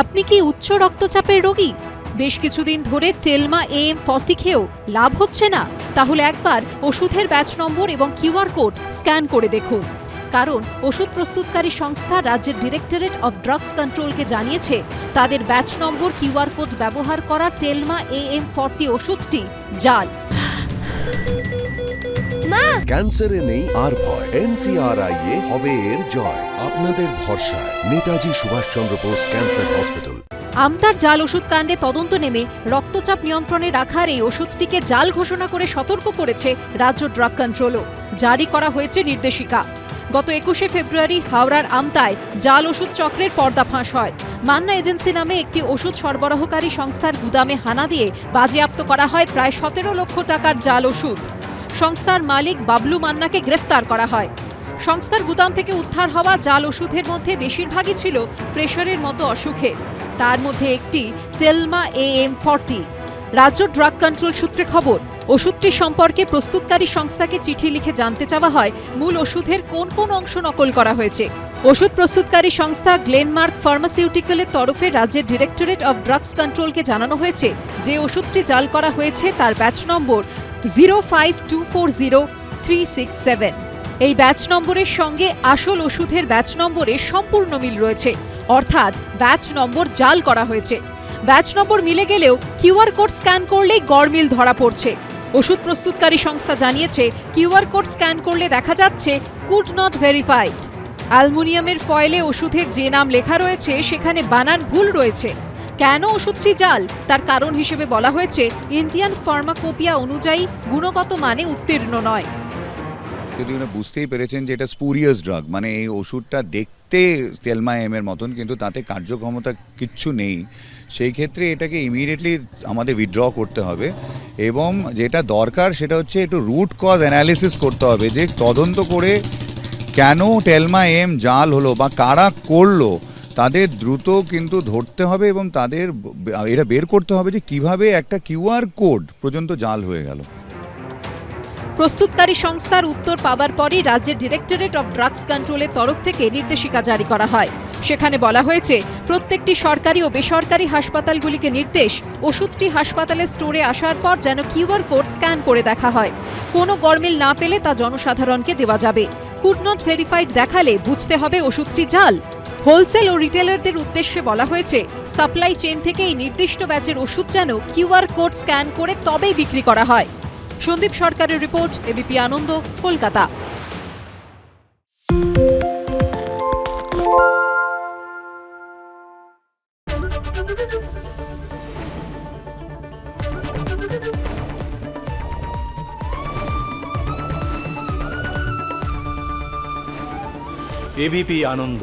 আপনি কি উচ্চ রক্তচাপের রোগী? বেশ কিছুদিন ধরে টেলমা এম ফর্টি খেয়েও লাভ হচ্ছে না। তাহলে একবার ওষুধের ব্যাচ নম্বর এবং কিউআর কোড স্ক্যান করে দেখুন। কারণ ওষুধ প্রস্তুতকারী সংস্থা রাজ্যের ডিরেক্টরেট অফ ড্রাগস কন্ট্রোলকে জানিয়েছে, তাদের ব্যাচ নম্বর কিউআর কোড ব্যবহার করা টেলমা এ এম ফর্টি ওষুধটি জাল। ক্যান্সারে নেই আর ভয়। এনসিআরআই এ হবে এর জয়। আপনাদের ভরসা নেতাজি সুভাষচন্দ্র বোস ক্যান্সার হসপিটাল। আমতার জাল ওষুধ কাণ্ডে তদন্ত নেমে রক্তচাপ নিয়ন্ত্রণে রাখার এই ওষুধটিকে জাল ঘোষণা করে সতর্ক করেছে রাজ্য ড্রাগ কন্ট্রোলও। জারি করা হয়েছে নির্দেশিকা। গত একুশে ফেব্রুয়ারি হাওড়ার আমতায় জাল ওষুধ চক্রের পর্দা ফাঁস হয়। মান্না এজেন্সি নামে একটি ওষুধ সরবরাহকারী সংস্থার গুদামে হানা দিয়ে বাজেয়াপ্ত করা হয় প্রায় সতেরো লক্ষ টাকার জাল ওষুধ। সংস্থার মালিক বাবলু মান্নাকে গ্রেফতার করা হয়। সংস্থার গুদাম থেকে উদ্ধার হওয়া জাল ওষুধের মধ্যে বেশিরভাগই ছিল প্রেশারের মতো অসুখে। তার মধ্যে একটি টেলমা এ এম ফর্টি। রাজ্য ড্রাগ কন্ট্রোল সূত্রে খবর, ওষুধটি সম্পর্কে প্রস্তুতকারী সংস্থাকে চিঠি লিখে জানতে চাওয়া হয় মূল ওষুধের কোন কোন অংশ নকল করা হয়েছে। ওষুধ প্রস্তুতকারী সংস্থা গ্লেনমার্ক ফার্মাসিউটিক্যালের তরফে রাজ্যের ডিরেক্টরেট অব ড্রাগস কন্ট্রোলকে জানানো হয়েছে যে ওষুধটি জাল করা হয়েছে তার batch number zero five two four zero three six seven. এই ব্যাচ নম্বরের সঙ্গে আসল ওষুধের ব্যাচ নম্বরে সম্পূর্ণ মিল রয়েছে। অর্থাৎ ব্যাচ নম্বর জাল করা হয়েছে। ব্যাচ নম্বর মিলে গেলেও কিউআর কোড স্ক্যান করলেই গড়মিল ধরা পড়ছে। ওষুধ প্রস্তুতকারী সংস্থা জানিয়েছে কিউআর কোড স্ক্যান করলে দেখা যাচ্ছে কুড নট ভেরিফাইড। অ্যালুমিনিয়ামের ফয়েলে ওষুধের যে নাম লেখা রয়েছে, সেখানে বানান ভুল রয়েছে। কেন ওষুধটি জাল? তার কারণ হিসেবে বলা হয়েছে, ইন্ডিয়ান ফার্মাকোপিয়া অনুযায়ী গুণগত মানে উত্তীর্ণ নয়। যদি উনি বুঝতেই পেরেছেন যে এটা স্পুরিয়াস ড্রাগ মানে এই ওষুধটা দেখতে তেলমা এম এর মতন, কিন্তু তাতে কার্যক্ষমতা কিচ্ছু নেই। সেই ক্ষেত্রে এটাকে ইমিডিয়েটলি আমাদের উইথড্র করতে হবে এবং যেটা দরকার সেটা হচ্ছে একটু রুট কজ অ্যানালিসিস করতে হবে যে তদন্ত করে কেন টেলমা এম জাল হলো বা কারা করল তাদের দ্রুত কিন্তু ধরতে হবে এবং তাদের এটা বের করতে হবে যে কীভাবে একটা কিউআর কোড পর্যন্ত জাল হয়ে গেল। প্রস্তুতকারী সংস্থার উত্তর পাবার পরই রাজ্যের ডিরেক্টরেট অফ ড্রাগস কন্ট্রোলের তরফ থেকে নির্দেশিকা জারি করা হয়। সেখানে বলা হয়েছে, প্রত্যেকটি সরকারি ও বেসরকারি হাসপাতালগুলিকে নির্দেশ, ওষুধটি হাসপাতালের স্টোরে আসার পর যেন কিউআর কোড স্ক্যান করে দেখা হয়। কোনো গরমিল না পেলে তা জনসাধারণকে দেওয়া যাবে। কুড নট ভেরিফাইড দেখালে বুঝতে হবে ওষুধটি জাল। হোলসেল ও রিটেলারদের উদ্দেশ্যে বলা হয়েছে, সাপ্লাই চেন থেকে এই নির্দিষ্ট ব্যাচের ওষুধ যেন কিউআর কোড স্ক্যান করে তবেই বিক্রি করা হয়। সন্দীপ সরকারের report ABP Ananda, Kolkata. ABP Ananda.